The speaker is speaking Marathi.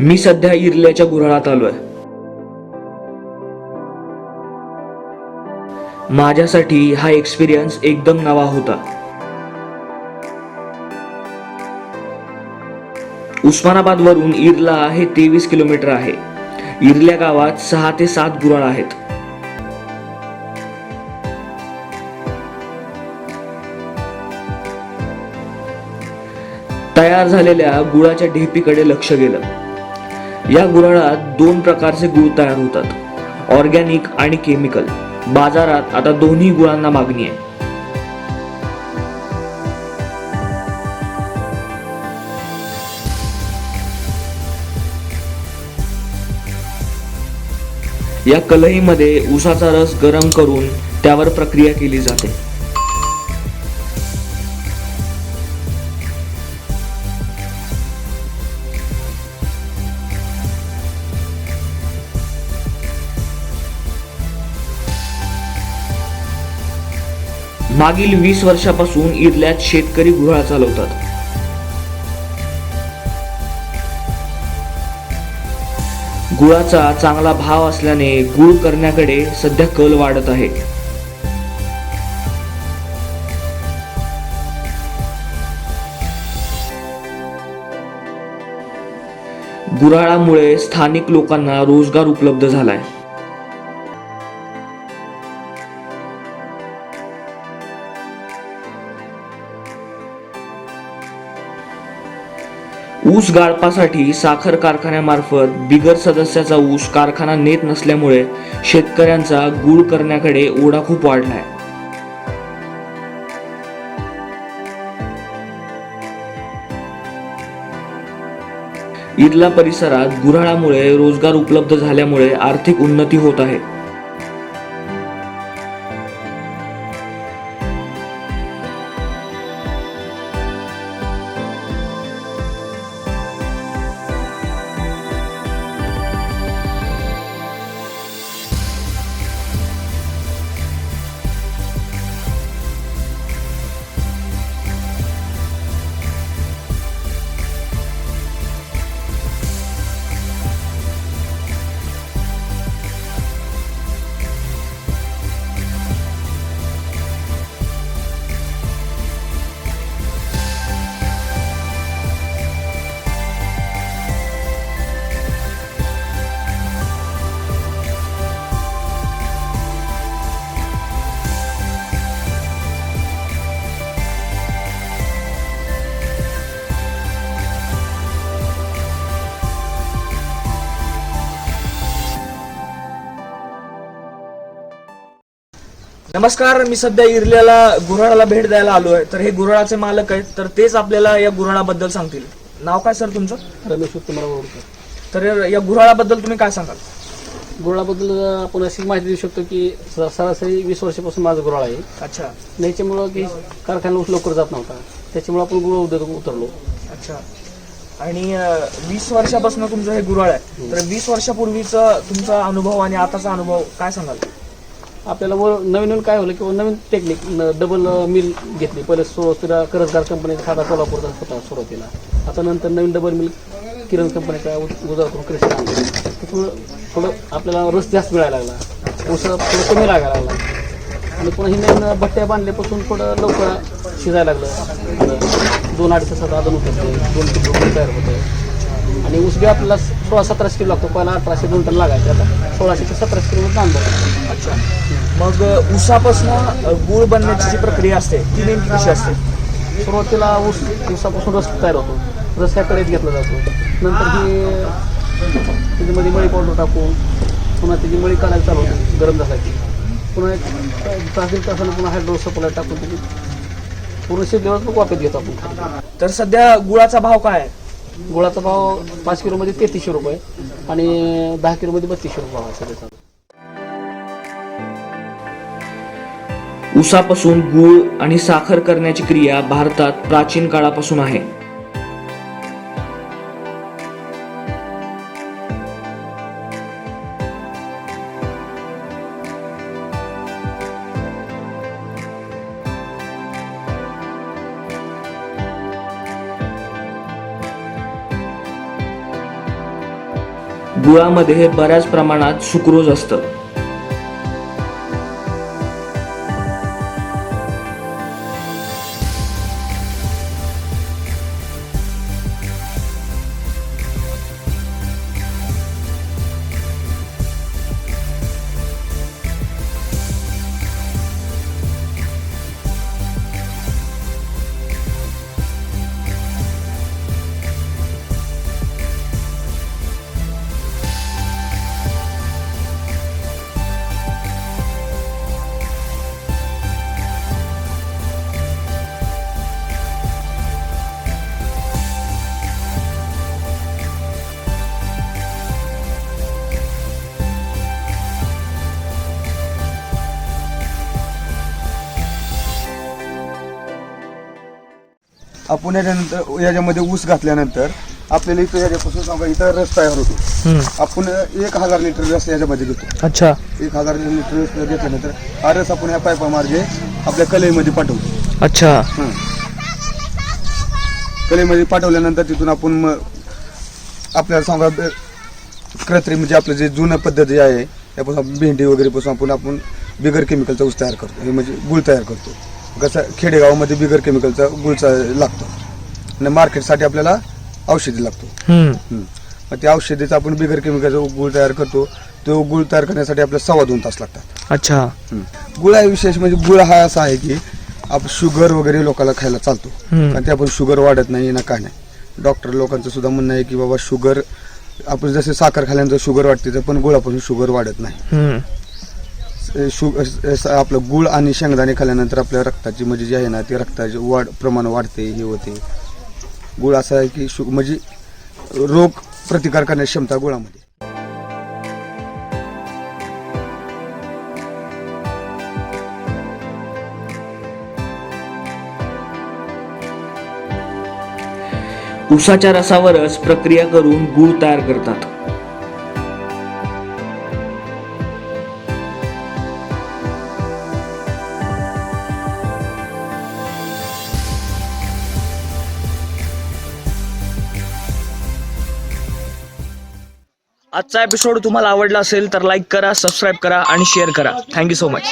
मी सध्या इरल्याच्या गुऱ्हाळात आलोय. माझ्यासाठी हा एक्सपिरियन्स एकदम नवा होता. उस्मानाबाद वरून इरला हे तेवीस किलोमीटर आहे. इरल्या गावात सहा ते सात गुराळ आहेत. तयार झालेल्या गुळाच्या ढेपीकडे लक्ष गेलं. या गुराळात दोन प्रकारचे गुळ तयार होतात. ऑर्गॅनिक आणि केमिकल बाजारात आता दोन्ही गुळांना मागणी आहे. या कलईमध्ये उसाचा रस गरम करून त्यावर प्रक्रिया केली जाते. मागील वीस वर्षापासून इरल्यात शेतकरी गुऱ्हाळ चालवतात. गुळाचा चांगला भाव असल्याने गुळ करण्याकडे सध्या कल वाढत आहे. गुराळामुळे स्थानिक लोकांना रोजगार उपलब्ध झालाय. ऊस गाळपासाठी साखर कारखान्यामार्फत बिगर सदस्याचा ऊस कारखाना नेत नसल्यामुळे शेतकऱ्यांचा गुळ करण्याकडे ओढा खूप वाढलाय. इरला परिसरात गुऱ्हाळामुळे रोजगार उपलब्ध झाल्यामुळे आर्थिक उन्नती होत आहे. नमस्कार मी सध्या इरल्याला गुऱ्हाळाला भेट द्यायला आलो आहे तर हे गुऱ्हाळाचे मालक आहेत. तर तेच आपल्याला या गुऱ्हाळाबद्दल सांगतील. नाव काय सर तुमचं? रमेश उत्तमराव बोरकर. तर या गुऱ्हाळाबद्दल तुम्ही काय सांगाल? गुळाबद्दल आपण अशी माहिती देऊ शकतो की स- सरासरी वीस वर्षापासून माझा गुराळ आहे. अच्छा. आणि याच्यामुळं की कारखान्याला ऊस लवकर जात नव्हता. त्याच्यामुळे आपण गुळ उद्योग उतरलो. अच्छा. आणि वीस वर्षापासून तुमचं हे गुऱ्हाळ आहे. तर वीस वर्षापूर्वीचा तुमचा अनुभव आणि आताचा अनुभव काय सांगाल? आपल्याला वर नवीन नवीन काय होलं किंवा नवीन टेक्निक डबल मिल घेतली. पहिले सुरुवातीला करजगार कंपनीचा साधा कोल्हापूरचा होता सुरुवातीला. आता नंतर नवीन डबल मिल किरण कंपनीचा गुजरातून कृषी आणलं त्याच्यामुळं थोडं आपल्याला रस जास्त मिळायला लागला. ऊस थोडं कमी लागायला लागला. आणि पुन्हा ही नवीन भट्ट्या बांधल्यापासून थोडं लवकर शिजायला लागलं. दोन अडीच तासात आदन होतं दोन किलो तयार होतं. आणि ऊस बी आपल्याला सोळा सतराशे किलो लागतो. पहिला अठराशे दोन टन लागायचे. आता सोळाशे ते सतराशे किलो आणतो अच्छा मग अं, गुळ बनण्याची जी प्रक्रिया असते ती नेमकी कशी असते? सुरुवातीला ऊस ऊसापासून रस तयार होतो. रस ह्या घेतला जातो. नंतर ही त्याच्यामध्ये मळी पावडर टाकून पुन्हा त्याची मळी काढायला चालू होते गरम झाला की पुन्हा एक तास दीड तासानं पुन्हा हायड्रो सप्लाय टाकून त्याची पूर्ण शिजल्यावर मग वापस घेतो आपण. तर सध्या गुळाचा भाव काय आहे? गुळाचा भाव पाच किलोमध्ये तेहतीसशे रुपये आणि दहा किलोमध्ये बत्तीसशे रुपये भाव आहे सध्याचा उसापासून गूळ आणि साखर करण्याची क्रिया भारतात प्राचीन काळापासून आहे. गुळामध्ये बऱ्याच प्रमाणात सुक्रोज असतं. आपण याच्यानंतर याच्यामध्ये ऊस घातल्यानंतर आपल्याला इथं याच्यापासून सांगा इथं रस तयार होतो. आपण एक हजार लिटर रस याच्यामध्ये घेतो. अच्छा. एक हजार लिटर रस घेतल्यानंतर हा रस आपण ह्या पायपामार्गे आपल्या कलईमध्ये पाठवतो. अच्छा. हं. कलईमध्ये पाठवल्यानंतर तिथून आपण मग आपल्याला सांगा ब- कृत्रिम म्हणजे आपलं जे जुनं पद्धती आहे त्यापासून आपण भेंडी वगैरे पासून आपण आपण बिगर केमिकलचा ऊस तयार करतो. हे म्हणजे गुळ तयार करतो. कसं खेडेगावामध्ये बिगर केमिकलचा गुळचा लागतो. आणि मार्केटसाठी आपल्याला औषधी लागतो. मग त्या औषधीचा आपण बिगर केमिकलचा गुळ तयार करतो. तो गुळ तयार करण्यासाठी आपल्याला सव्वा दोन तास लागतात. अच्छा. गुळ हा विशेष म्हणजे गुळ हा असा आहे की आपण शुगर वगैरे लोकांना खायला चालतो. हम्म. कारण त्यापासून शुगर वाढत नाही ना काय नाही. डॉक्टर लोकांचं सुद्धा म्हणणं आहे की बाबा शुगर आपण जसे साखर खाल्यानंतर शुगर वाढते तर पण गुळापासून शुगर वाढत नाही. शु आपलं गुळ आणि शेंगदाणे खाल्ल्यानंतर आपल्या रक्ताची म्हणजे जी आहे ना ती रक्ताची वाढ प्रमाण वाढते हे होते. गुळ असं आहे की शु म्हणजे रोग प्रतिकार करण्याची क्षमता गुळामध्ये. उसाच्या रसावरच प्रक्रिया करून गूळ तयार करतात. आजचा एपिसोड तुम्हाला आवडला असेल तर लाईक करा सबस्क्राईब करा आणि शेअर करा. Thank you so much